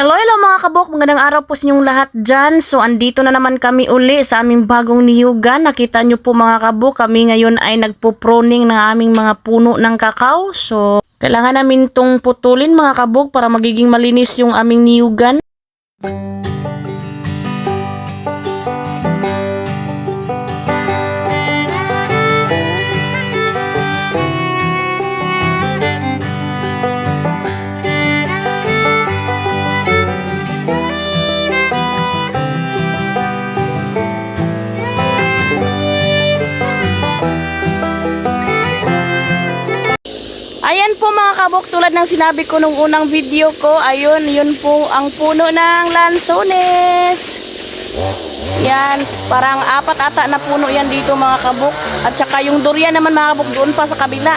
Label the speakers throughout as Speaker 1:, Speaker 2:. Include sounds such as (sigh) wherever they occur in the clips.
Speaker 1: Hello, hello mga kabok. Magandang araw po sa inyong lahat dyan. So, andito na naman kami uli sa aming bagong niyugan. Nakita nyo po mga kabok, kami ngayon ay nagpo-proning ng aming mga puno ng kakao. So, kailangan namin tong putulin mga kabok para magiging malinis yung aming niyugan. Ayan kabok, tulad ng sinabi ko nung unang video ko, ayun, yun po ang puno ng lansones. Yan, parang apat ata na puno yan dito mga kabok. At saka yung durian naman mga kabok doon pa sa kabila.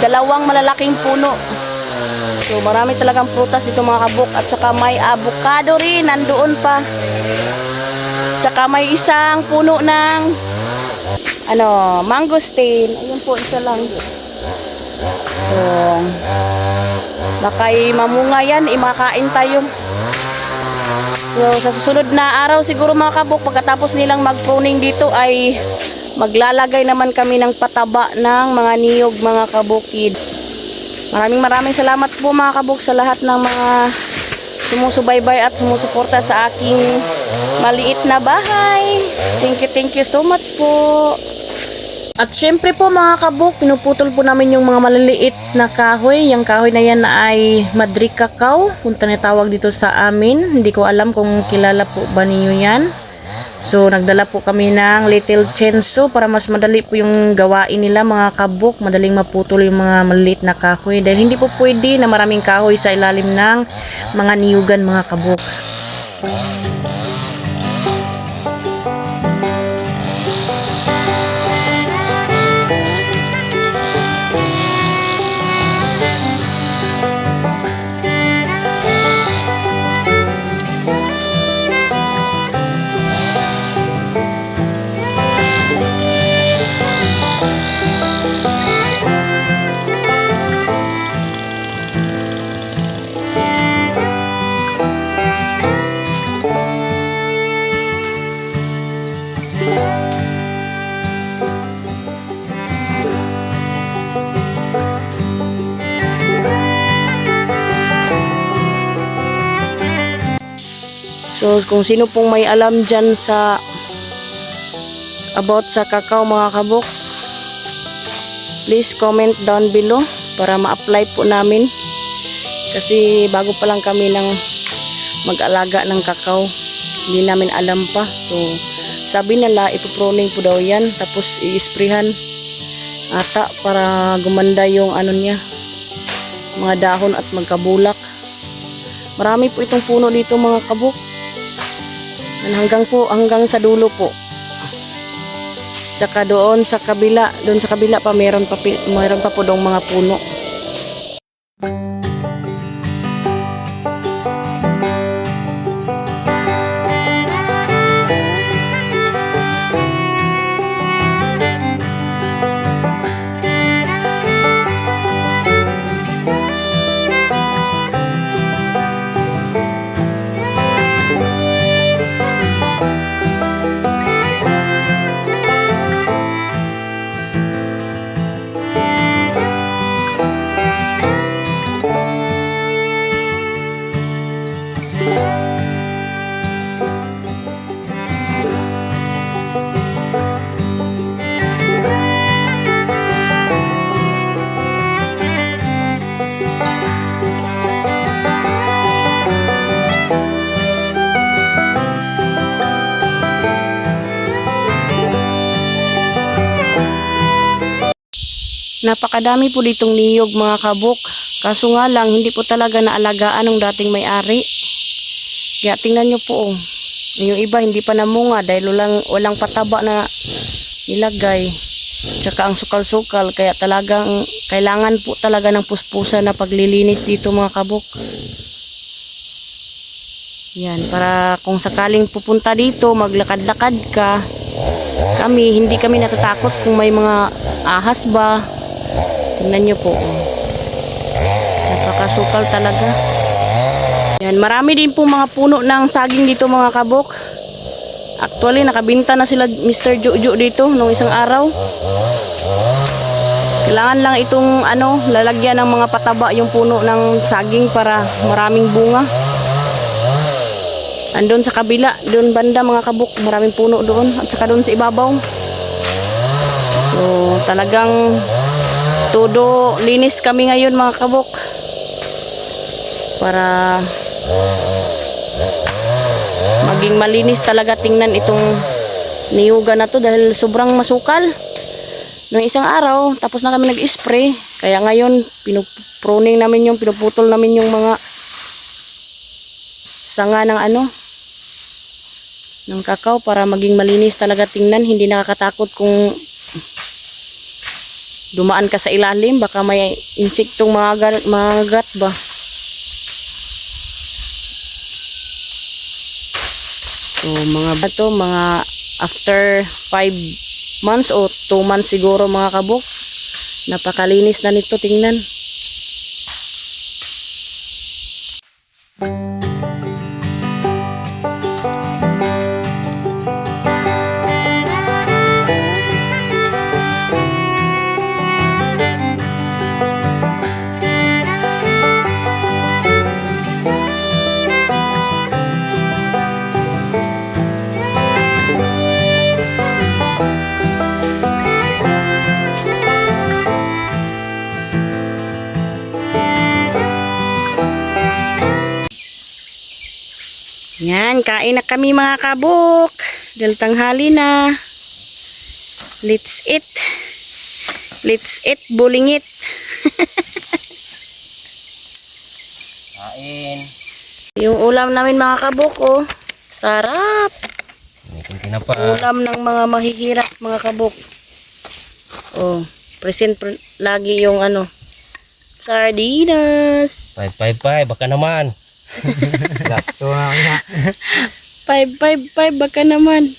Speaker 1: Dalawang malalaking puno. So marami talagang prutas dito mga kabok. At saka may avocado rin, nandoon pa. Tsaka may isang puno ng ano, mangosteen. Ayun po, isa lang. So, bakay mamunga yan, imakain tayo. So, sa susunod na araw siguro mga kabuk, pagkatapos nilang mag-pruning dito ay maglalagay naman kami ng pataba ng mga niyog mga kabukid. Maraming maraming salamat po mga kabuk sa lahat ng mga sumusubaybay at sumusuporta sa aking maliit na bahay. Thank you, thank you so much po. At syempre po mga kabuk, pinuputol po namin yung mga maliliit na kahoy. Yung kahoy na yan ay Madrid Cacao. Punta na tawag dito sa amin. Hindi ko alam kung kilala po ba ninyo yan. So nagdala po kami ng little chenso para mas madali po yung gawain nila mga kabuk. Madaling maputol yung mga maliliit na kahoy. Dahil hindi po pwede na maraming kahoy sa ilalim ng mga niyugan mga kabuk. So, kung sino pong may alam dyan sa about sa kakao mga kabok, please comment down below para ma-apply po namin. Kasi bago pa lang kami ng mag-alaga ng kakao, hindi namin alam pa. So, sabi nila, ipoproning po daw yan, tapos i-sprayhan ata para gumanda yung ano niya, mga dahon at magkabulak. Marami po itong puno dito mga kabok. Yan, Hanggang po, hanggang sa dulo po. Tsaka doon sa kabila, doon sa kabila pa meron pa meron pa po dong mga puno. Napakadami po ditong niyog mga kabuk. Kaso nga lang, hindi po talaga naalagaan ng dating may-ari. Kaya tingnan nyo po, oh. yung iba hindi pa namunga dahil walang, walang pataba na nilagay. Tsaka ang sukal-sukal, kaya talagang kailangan po talaga ng puspusa na paglilinis dito mga kabuk. Yan, para kung sakaling pupunta dito, maglakad-lakad ka, kami, hindi kami natatakot kung may mga ahas ba. Tingnan nyo po. oh. Napakasukal talaga. Yan marami din po mga puno ng saging dito mga kabok. Actually, nakabinta na sila Mr. Jojo dito nung isang araw. Kailangan lang itong ano, lalagyan ng mga pataba yung puno ng saging para maraming bunga. Andun sa kabila, doon banda mga kabuk, maraming puno doon at saka doon sa ibabaw. So, talagang todo linis kami ngayon mga kabuk. Para maging malinis talaga tingnan itong niyuga na to dahil sobrang masukal. Noong isang araw, tapos na kami nag-spray. Kaya ngayon, pinupruning namin yung, pinuputol namin yung mga sanga ng ano, ng kakao para maging malinis talaga tingnan. Hindi nakakatakot kung dumaan ka sa ilalim. Baka may insektong mga, mga gat ba. So, mga bato, mga after 5 months o 2 months siguro mga kabuk, napakalinis na nito tingnan. Yan, kain na kami mga kabuk. Dahil tanghali na. Let's eat. Let's eat, bulingit. (laughs)
Speaker 2: Kain.
Speaker 1: Yung ulam namin mga kabuk, oh. Sarap.
Speaker 2: May kunti na pa.
Speaker 1: Ulam ng mga mahihirap mga kabuk. Oh, present pre- lagi yung ano. Sardinas.
Speaker 2: 555, baka naman. (laughs)
Speaker 3: Gasto na nga.
Speaker 1: 555 baka naman.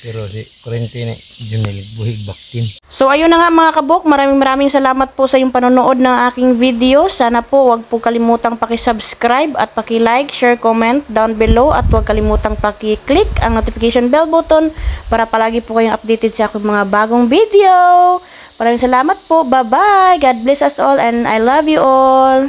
Speaker 3: Pero si kurente ni Junel buhig baktin.
Speaker 1: So ayun na nga mga kabok, maraming maraming salamat po sa yung panonood ng aking video. Sana po wag po kalimutang paki-subscribe at paki-like, share, comment down below at wag kalimutang paki-click ang notification bell button para palagi po kayong updated sa aking mga bagong video. Maraming salamat po. Bye-bye. God bless us all and I love you all.